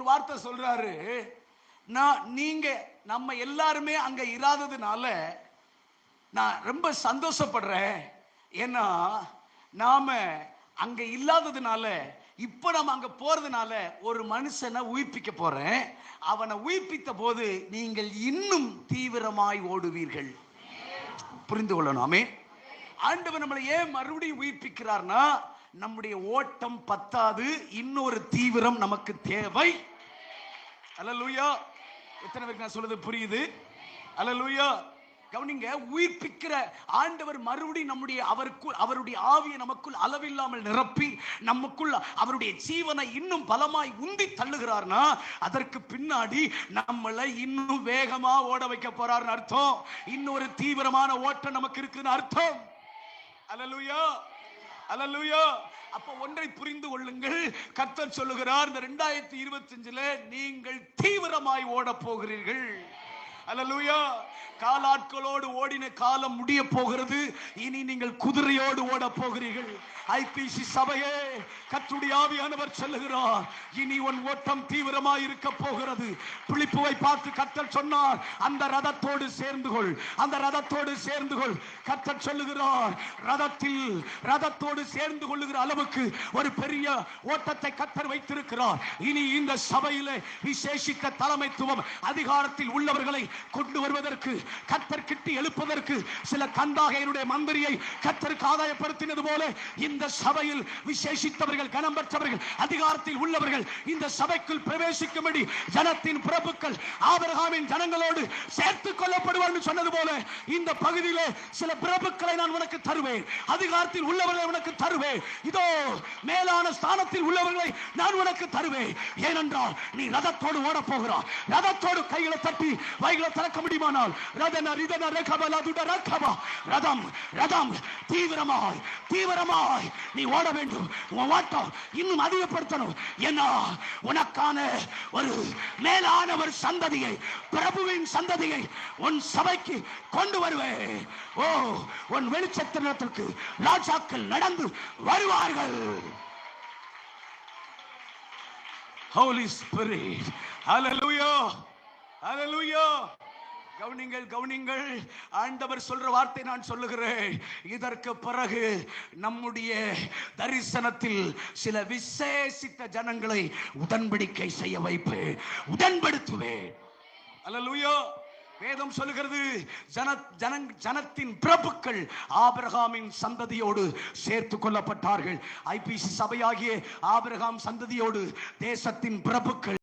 ஒரு வார்த்தை சொல்றாரு. நான் நீங்க நம்ம எல்லாருமே அங்க இராததுனால நான் ரொம்ப சந்தோஷப்படுறேன். ஏன்னா நாம அங்க இல்லாததுனால இப்ப நம்ம அங்க போறதுனால ஒரு மனுஷனை உயிர்ப்பிக்க போறேன். அவனை உயிர்ப்பித்த போது நீங்கள் இன்னும் தீவிரமாய் ஓடுவீர்கள். புரிந்து கொள்ளணுமே. ஆண்டவர் நம்மளை ஏன் மறுபடியும் உயிர்ப்பிக்கிறார்னா நம்முடைய ஓட்டம் பத்தாது இன்னொரு தீவிரம் நமக்கு தேவை. அல்லேலூயா எத்தனை பேருக்கு நான் சொல்றது புரியுது? அல்லேலூயா கவனிங்க உயிர்ப்பிக்கிற ஆண்டவர் மறுபடியும் நம்முடைய அவருக்குள் அவருடைய ஆவியை நமக்குள் அளவில்லாமல் நிரப்பி நமக்குள் அவருடைய ஜீவனை இன்னும் பலமாய் உந்தி தள்ளுகிறார்னா அதற்கு பின்னாடி நம்மளை இன்னும் வேகமா ஓட வைக்க போறாருன்னு அர்த்தம். இன்னொரு தீவிரமான ஓட்டம் நமக்கு இருக்குன்னு அர்த்தம். அலலுயா அல்லேலூயா அப்ப ஒன்றை புரிந்து கொள்ளுங்கள். கத்தர் சொல்லுகிறார் இந்த ரெண்டாயிரத்தி இருபத்தி நீங்கள் தீவிரமாய் ஓட போகிறீர்கள். அல்லேலூயா காலாட்களோடு ஓடின காலம் முடிய போகிறது. இனி நீங்கள் குதிரையோடு ஓட போகிறீர்கள். ஐபிசி சபையே கத்துடைய ஆவியானவர் சொல்லுகிறார். இனி உன் ஓட்டம் தீவிரமாய் இருக்க போகிறது. பிழிப்புவை பார்த்து கத்தல் சொன்னார் அந்த ரதத்தோடு சேர்ந்து கொள் அந்த ரதத்தோடு சேர்ந்து கொள் கத்தல் சொல்லுகிறார் ரதத்தில் ரதத்தோடு சேர்ந்து கொள்ளுகிற அளவுக்கு ஒரு பெரிய ஓட்டத்தை கத்தர் வைத்திருக்கிறார். இனி இந்த சபையிலே விசேஷித்த தலைமைத்துவம் அதிகாரத்தில் உள்ளவர்களை கொண்டு வருவதற்கு கத்தர் கிட்டி எழுப்பதற்கு சில கந்தாகையருடைய மந்திரியை கத்தருக்கு ஆதாயப்படுத்தினது போல இந்த சபையில் விசேஷித்தவர்கள் கனம் பெற்றவர்கள் அதிகாரத்தில் உள்ளவர்கள் இந்த சபைக்குள் பிரவேசிக்கும்படி ஜனத்தின் பிரபுக்கள் ஆபரகாமின் ஜனங்களோடு சேர்த்துக் கொள்ளப்படுவார் சொன்னது போல இந்த பகுதியிலே சில பிரபுக்களை நான் உனக்கு தருவேன். அதிகாரத்தில் உள்ளவர்களை உனக்கு தருவேன். இதோ மேலான ஸ்தானத்தில் உள்ளவர்களை நான் உனக்கு தருவேன். ஏனென்றால் நீ ரதத்தோடு ஓட போகிறாய். ரதத்தோடு கைகளை தட்டி வைகள் திறக்க முடியுமானால்? ரதன ரிதன ரகபல துட ரகபா. ரதம் ரதம். தீவிரமாய் தீவிரமாய் நீ ஓட வேண்டும். உன் ஓட்டம் இன்னும் அதிகப்படுத்தணும். ஏன்னா உனக்கான ஒரு மேலான ஒரு சந்ததியை பிரபுவின் சந்ததியை உன் சபைக்கு கொண்டு வருவேன். ஓ உன் வெளிச்சத்தினத்திற்கு ராஜாக்கள் நடந்து வருவார்கள். Holy Spirit. Hallelujah. கவனிங்கள் கவனிங்கள். ஆண்டவர் சொல்ற வார்த்தை நான் சொல்லுகிறேன். இதற்கு பிறகு நம்முடைய தரிசனத்தில் சில விசேஷித்த ஜனங்களை உடன்படிக்கை செய்ய வைப்பேன் உடன்படுத்துவேன். அல்லேலூயா. வேதம் சொல்லுகிறது ஜன ஜன ஜனத்தின் பிரபுக்கள் ஆபிரகாமின் சந்ததியோடு சேர்த்து கொள்ளப்பட்டார்கள். ஐபிசி சபையாகிய ஆபிரகாம் சந்ததியோடு தேசத்தின் பிரபுக்கள்